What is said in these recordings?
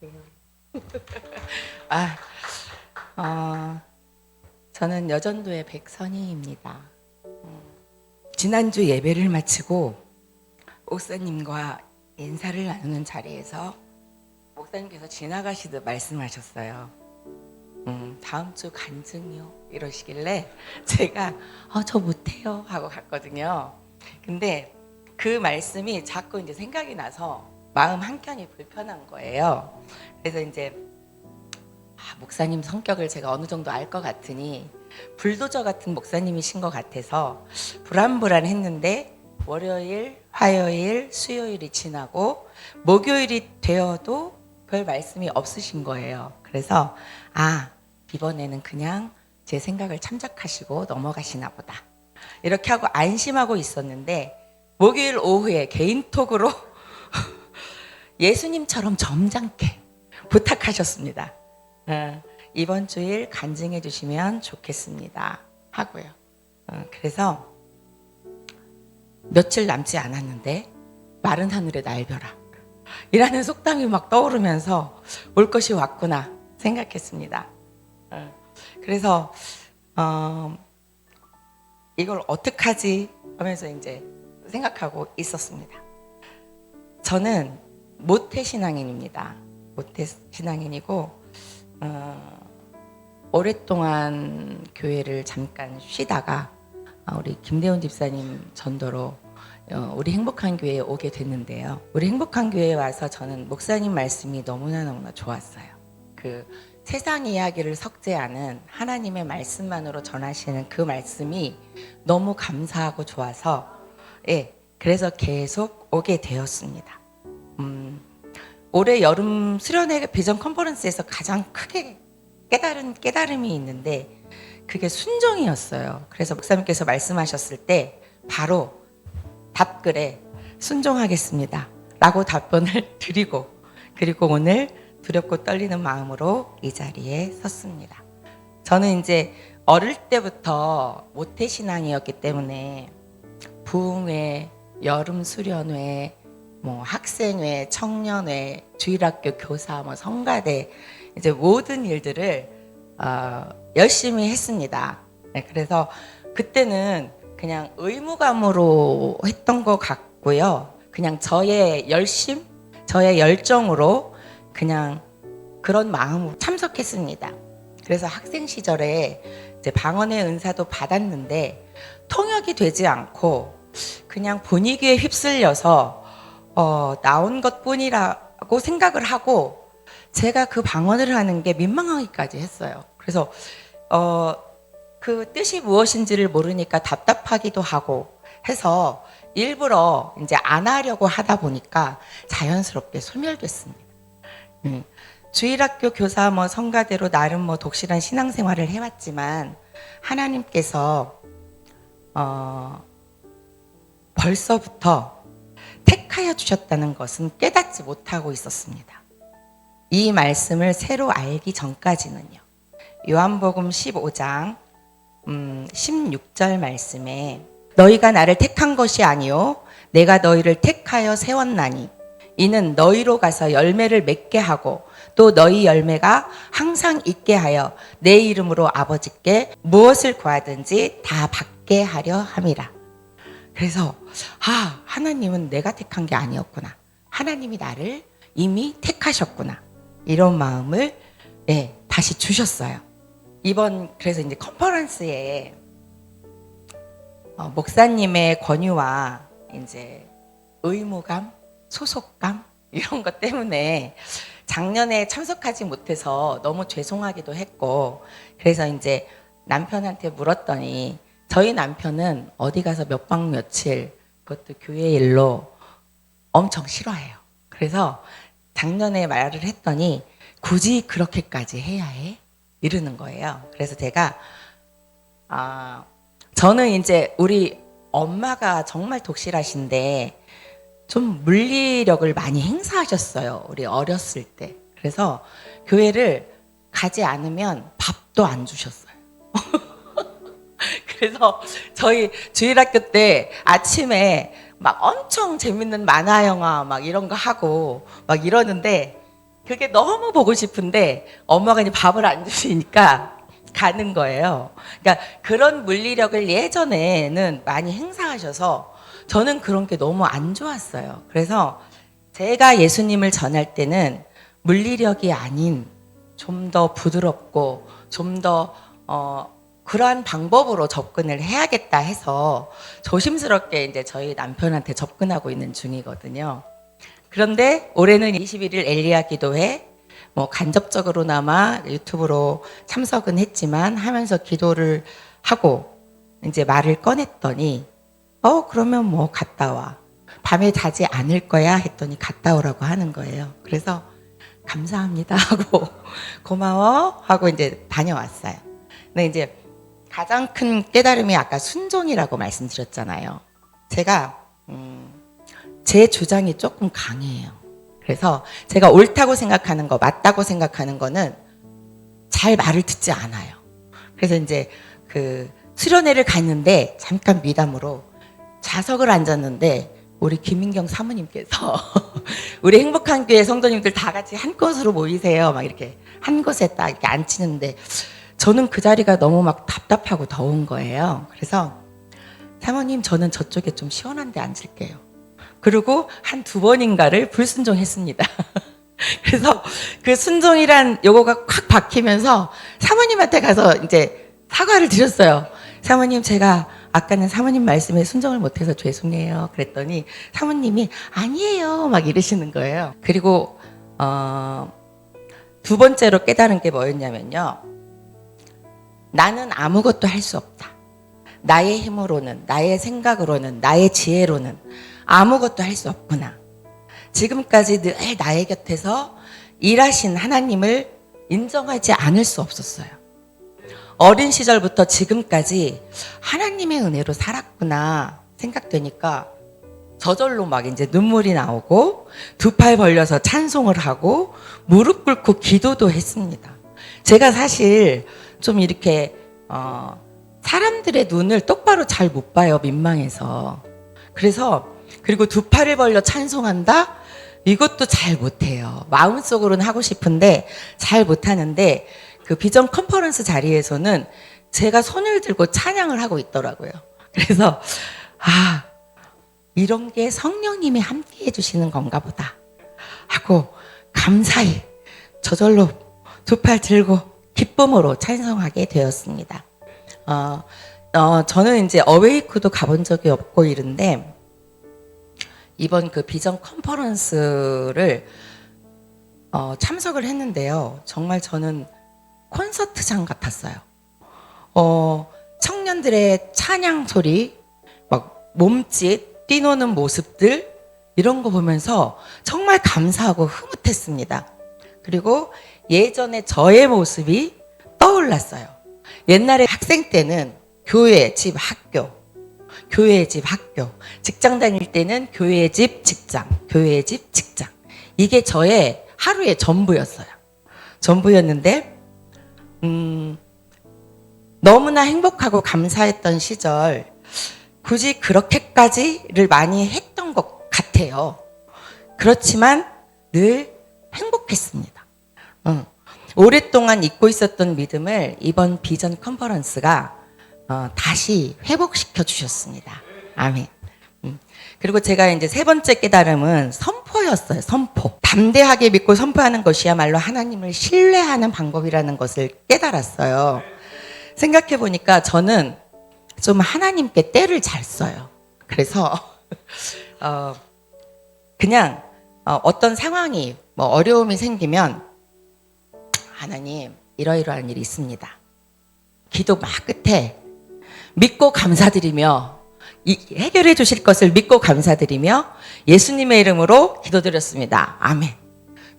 아, 어, 저는 여전도의 백선희입니다. 음, 지난주 예배를 마치고 목사님과 인사를 나누는 자리에서 목사님께서 지나가시듯 말씀하셨어요. 음, 다음 주 간증이요 이러시길래 제가 어, 저 못해요 하고 갔거든요. 근데 그 말씀이 자꾸 이제 생각이 나서 마음 한켠이 불편한 거예요. 그래서 이제 아, 목사님 성격을 제가 어느 정도 알 것 같으니 불도저 같은 목사님이신 것 같아서 불안불안했는데 월요일, 화요일, 수요일이 지나고 목요일이 되어도 별 말씀이 없으신 거예요. 그래서 아 이번에는 그냥 제 생각을 참작하시고 넘어가시나 보다. 이렇게 하고 안심하고 있었는데 목요일 오후에 개인톡으로 예수님처럼 점잖게 부탁하셨습니다. 어, 이번 주일 간증해 주시면 좋겠습니다. 하고요. 어, 그래서 며칠 남지 않았는데 마른 하늘의 날벼락 이라는 속담이 막 떠오르면서 올 것이 왔구나 생각했습니다. 어, 그래서 어, 이걸 어떡하지 하면서 이제 생각하고 있었습니다. 저는 모태 신앙인입니다. 모태 신앙인이고 어, 오랫동안 교회를 잠깐 쉬다가 어, 우리 김대훈 집사님 전도로 어, 우리 행복한 교회에 오게 됐는데요. 우리 행복한 교회에 와서 저는 목사님 말씀이 너무나 너무나 좋았어요. 그 세상 이야기를 섞지 않은 하나님의 말씀만으로 전하시는 그 말씀이 너무 감사하고 좋아서 예, 그래서 계속 오게 되었습니다. 음, 올해 여름 수련회 비전 컨퍼런스에서 가장 크게 깨달은 깨달음이 있는데 그게 순종이었어요. 그래서 목사님께서 말씀하셨을 때 바로 답글에 순종하겠습니다. 라고 답변을 드리고 그리고 오늘 두렵고 떨리는 마음으로 이 자리에 섰습니다. 저는 이제 어릴 때부터 모태신앙이었기 때문에 부흥회, 여름 수련회, 뭐 학생회, 청년회, 주일학교 교사, 뭐 성가대 이제 모든 일들을 어, 열심히 했습니다. 네, 그래서 그때는 그냥 의무감으로 했던 것 같고요. 그냥 저의 열심, 저의 열정으로 그냥 그런 마음으로 참석했습니다. 그래서 학생 시절에 이제 방언의 은사도 받았는데 통역이 되지 않고 그냥 분위기에 휩쓸려서 어, 나온 것 뿐이라고 생각을 하고 제가 그 방언을 하는 게 민망하기까지 했어요. 그래서 어, 그 뜻이 무엇인지를 모르니까 답답하기도 하고 해서 일부러 이제 안 하려고 하다 보니까 자연스럽게 소멸됐습니다. 음, 주일학교 교사 뭐 성가대로 나름 뭐 독실한 신앙생활을 해왔지만 하나님께서 어, 벌써부터 택하여 주셨다는 것은 깨닫지 못하고 있었습니다. 이 말씀을 새로 알기 전까지는요. 요한복음 15장 음, 16절 말씀에 너희가 나를 택한 것이 아니요 내가 너희를 택하여 세웠나니 이는 너희로 가서 열매를 맺게 하고 또 너희 열매가 항상 있게 하여 내 이름으로 아버지께 무엇을 구하든지 다 받게 하려 함이라. 그래서 아 하나님은 내가 택한 게 아니었구나. 하나님이 나를 이미 택하셨구나. 이런 마음을 예, 다시 주셨어요. 이번 그래서 이제 컨퍼런스에 어, 목사님의 권유와 이제 의무감, 소속감 이런 것 때문에 작년에 참석하지 못해서 너무 죄송하기도 했고 그래서 이제 남편한테 물었더니 저희 남편은 어디 가서 몇 박 며칠 그것도 교회 일로 엄청 싫어해요. 그래서 작년에 말을 했더니 굳이 그렇게까지 해야 해? 이러는 거예요. 그래서 제가 아 저는 이제 우리 엄마가 정말 독실하신데 좀 물리력을 많이 행사하셨어요. 우리 어렸을 때. 그래서 교회를 가지 않으면 밥도 안 주셨어요. 그래서 저희 주일학교 때 아침에 막 엄청 재밌는 만화 영화 막 이런 거 하고 막 이러는데 그게 너무 보고 싶은데 엄마가 이제 밥을 안 주시니까 가는 거예요. 그러니까 그런 물리력을 예전에는 많이 행사하셔서 저는 그런 게 너무 안 좋았어요. 그래서 제가 예수님을 전할 때는 물리력이 아닌 좀 더 부드럽고 좀더 어, 그러한 방법으로 접근을 해야겠다 해서 조심스럽게 이제 저희 남편한테 접근하고 있는 중이거든요. 그런데 올해는 21일 엘리야 기도회 뭐 간접적으로나마 유튜브로 참석은 했지만 하면서 기도를 하고 이제 말을 꺼냈더니 어 그러면 뭐 갔다 와 밤에 자지 않을 거야 했더니 갔다 오라고 하는 거예요. 그래서 감사합니다 하고 고마워 하고 이제 다녀왔어요. 근데 이제 가장 큰 깨달음이 아까 순종이라고 말씀드렸잖아요. 제가 음, 제 주장이 조금 강해요. 그래서 제가 옳다고 생각하는 거, 맞다고 생각하는 거는 잘 말을 듣지 않아요. 그래서 이제 그 수련회를 갔는데 잠깐 미담으로 좌석을 앉았는데 우리 김민경 사모님께서 우리 행복한 교회 성도님들 다 같이 한 곳으로 모이세요. 막 이렇게 한 곳에 딱 이렇게 앉히는데 저는 그 자리가 너무 막 답답하고 더운 거예요. 그래서 사모님 저는 저쪽에 좀 시원한 데 앉을게요. 그리고 한 두 번인가를 불순종했습니다. 그래서 그 순종이란 요거가 콱 박히면서 사모님한테 가서 이제 사과를 드렸어요. 사모님 제가 아까는 사모님 말씀에 순종을 못해서 죄송해요. 그랬더니 사모님이 아니에요. 막 이러시는 거예요. 그리고 어, 두 번째로 깨달은 게 뭐였냐면요. 나는 아무것도 할 수 없다. 나의 힘으로는, 나의 생각으로는, 나의 지혜로는 아무것도 할 수 없구나. 지금까지 늘 나의 곁에서 일하신 하나님을 인정하지 않을 수 없었어요. 어린 시절부터 지금까지 하나님의 은혜로 살았구나 생각되니까 저절로 막 이제 눈물이 나오고 두 팔 벌려서 찬송을 하고 무릎 꿇고 기도도 했습니다. 제가 사실 좀 이렇게 어, 사람들의 눈을 똑바로 잘 못 봐요 민망해서. 그래서 그리고 두 팔을 벌려 찬송한다? 이것도 잘 못해요. 마음속으로는 하고 싶은데 잘 못하는데 그 비전 컨퍼런스 자리에서는 제가 손을 들고 찬양을 하고 있더라고요. 그래서 아 이런 게 성령님이 함께 해주시는 건가 보다. 하고 감사히 저절로 두 팔 들고 기쁨으로 찬송하게 되었습니다. 어, 어, 저는 이제 어웨이크도 가본 적이 없고 이런데 이번 그 비전 컨퍼런스를 어, 참석을 했는데요. 정말 저는 콘서트장 같았어요. 어, 청년들의 찬양 소리, 막 몸짓, 뛰노는 모습들 이런 거 보면서 정말 감사하고 흐뭇했습니다. 그리고 예전에 저의 모습이 떠올랐어요. 옛날에 학생 때는 교회, 집, 학교, 교회, 집, 학교, 직장 다닐 때는 교회, 집, 직장, 교회, 집, 직장. 이게 저의 하루의 전부였어요. 전부였는데, 음, 너무나 행복하고 감사했던 시절, 굳이 그렇게까지를 많이 했던 것 같아요. 그렇지만 늘 행복했습니다. 어. 오랫동안 잊고 있었던 믿음을 이번 비전 컨퍼런스가 어, 다시 회복시켜 주셨습니다. 아멘. 음. 그리고 제가 이제 세 번째 깨달음은 선포였어요. 선포. 담대하게 믿고 선포하는 것이야말로 하나님을 신뢰하는 방법이라는 것을 깨달았어요. 생각해 보니까 저는 좀 하나님께 때를 잘 써요. 그래서 어, 그냥 어, 어떤 상황이 뭐 어려움이 생기면 하나님 이러이러한 일이 있습니다. 기도 막 끝에 믿고 감사드리며 이- 해결해 주실 것을 믿고 감사드리며 예수님의 이름으로 기도드렸습니다. 아멘.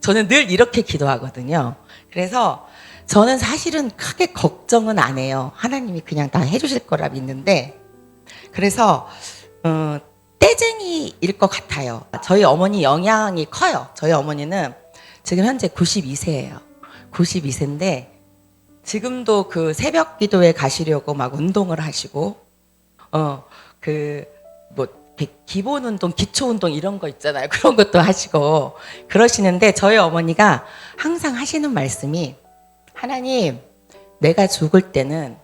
저는 늘 이렇게 기도하거든요. 그래서 저는 사실은 크게 걱정은 안 해요. 하나님이 그냥 다 해주실 거라 믿는데 그래서 어, 떼쟁이일 것 같아요. 저희 어머니 영향이 커요. 저희 어머니는 지금 현재 92세예요. 92세인데 지금도 그 새벽 기도에 가시려고 막 운동을 하시고 어그뭐 기본 운동, 기초 운동 이런 거 있잖아요. 그런 것도 하시고 그러시는데 저희 어머니가 항상 하시는 말씀이 하나님, 내가 죽을 때는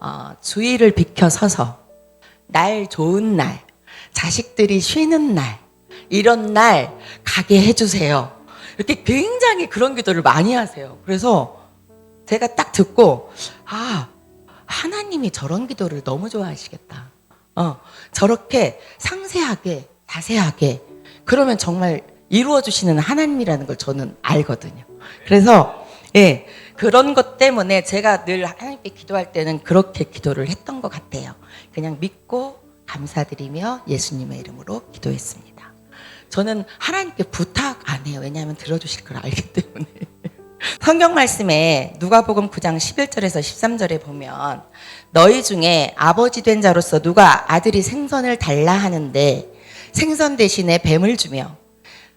어, 주의를 비켜 서서 날 좋은 날, 자식들이 쉬는 날, 이런 날 가게 해주세요. 이렇게 굉장히 그런 기도를 많이 하세요. 그래서 제가 딱 듣고, 아, 하나님이 저런 기도를 너무 좋아하시겠다. 어, 저렇게 상세하게, 자세하게, 그러면 정말 이루어 주시는 하나님이라는 걸 저는 알거든요. 그래서, 예, 그런 것 때문에 제가 늘 하나님께 기도할 때는 그렇게 기도를 했던 것 같아요. 그냥 믿고 감사드리며 예수님의 이름으로 기도했습니다. 저는 하나님께 부탁 안 해요. 왜냐하면 들어주실 걸 알기 때문에. 성경 말씀에 누가복음 9장 11절에서 13절에 보면 너희 중에 아버지 된 자로서 누가 아들이 생선을 달라 하는데 생선 대신에 뱀을 주며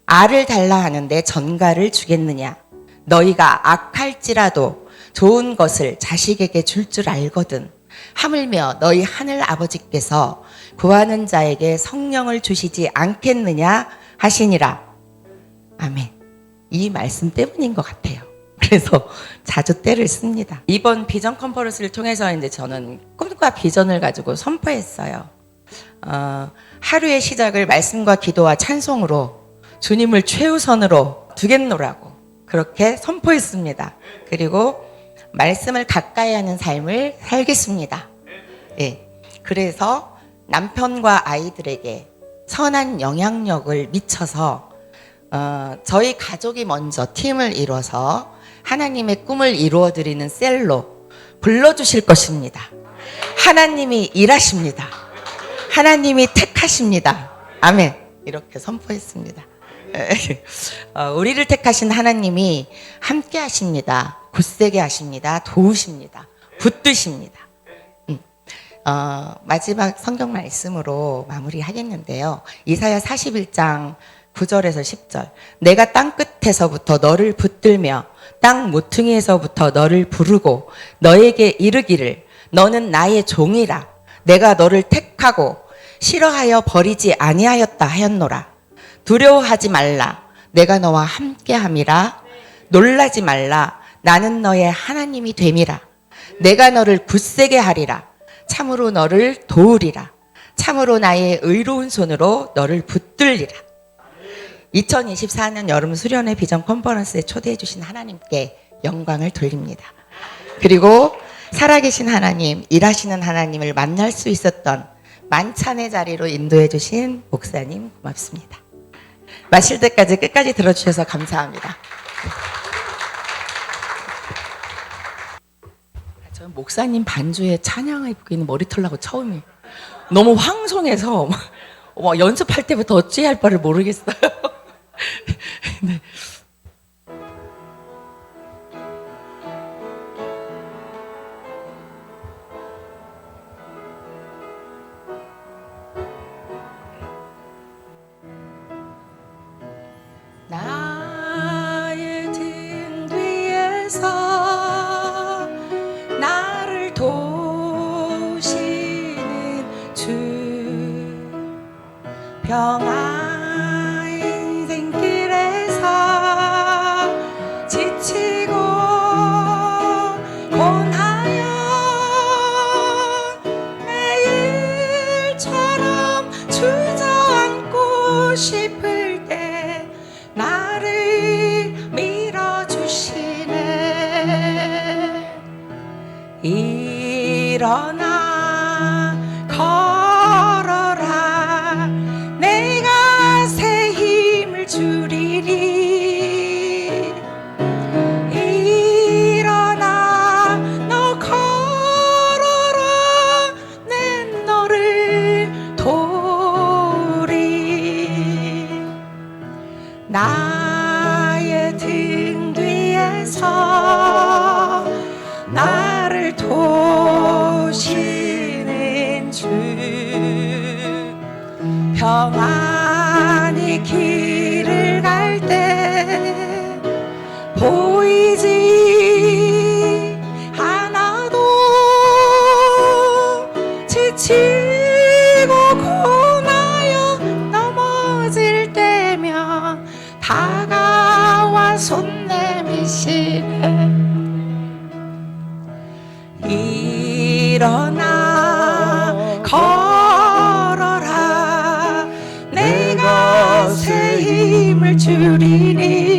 알을 달라 하는데 전갈을 주겠느냐 너희가 악할지라도 좋은 것을 자식에게 줄줄 알거든 하물며 너희 하늘 아버지께서 구하는 자에게 성령을 주시지 않겠느냐 하시니라 아멘 이 말씀 때문인 것 같아요. 그래서 자주 때를 씁니다. 이번 비전 컨퍼런스를 통해서 이제 저는 꿈과 비전을 가지고 선포했어요. 어, 하루의 시작을 말씀과 기도와 찬송으로 주님을 최우선으로 두겠노라고 그렇게 선포했습니다. 그리고 말씀을 가까이 하는 삶을 살겠습니다. 예. 그래서 남편과 아이들에게 선한 영향력을 미쳐서 어, 저희 가족이 먼저 팀을 이뤄서 하나님의 꿈을 이루어 드리는 셀로 불러주실 것입니다. 하나님이 일하십니다. 하나님이 택하십니다. 아멘. 이렇게 선포했습니다. 어, 우리를 택하신 하나님이 함께 하십니다. 굳세게 하십니다. 도우십니다. 붙드십니다. 음. 어, 마지막 성경 말씀으로 마무리하겠는데요. 이사야 41장 9절에서 10절. 내가 땅 끝에서부터 너를 붙들며 땅 모퉁이에서부터 너를 부르고 너에게 이르기를 너는 나의 종이라. 내가 너를 택하고 싫어하여 버리지 아니하였다 하였노라. 두려워하지 말라. 내가 너와 함께 함이라. 놀라지 말라. 나는 너의 하나님이 됨이라. 내가 너를 굳세게 하리라. 참으로 너를 도우리라. 참으로 나의 의로운 손으로 너를 붙들리라. 2024년 여름 수련회 비전 컨퍼런스에 초대해 주신 하나님께 영광을 돌립니다. 그리고 살아계신 하나님, 일하시는 하나님을 만날 수 있었던 만찬의 자리로 인도해 주신 목사님 고맙습니다. 마실 때까지 끝까지 들어주셔서 감사합니다. 저는 목사님 반주에 찬양을 부기는 머리털 나고 처음이에요. 너무 황송해서 연습할 때부터 어찌할 바를 모르겠어요. 네. 일어나 걸어라. 내가 새 힘을 주리리. 일어나 너 걸어라. 내 너를 도우리. 나의 등 뒤에서 일어나 걸어라. 내가 새 힘을 주리니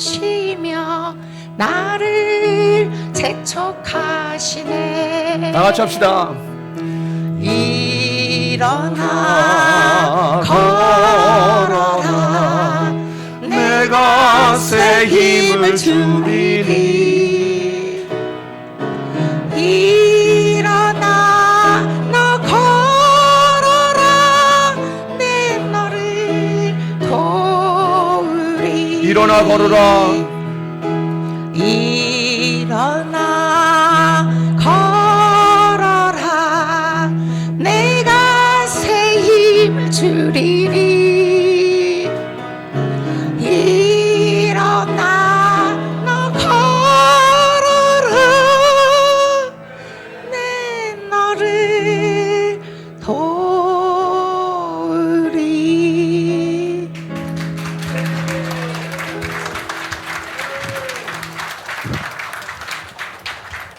바라보시며 나를 재촉하시네. 다 같이 합시다. 일어나 걸어라. 내가 새 힘을 주리니 걸어라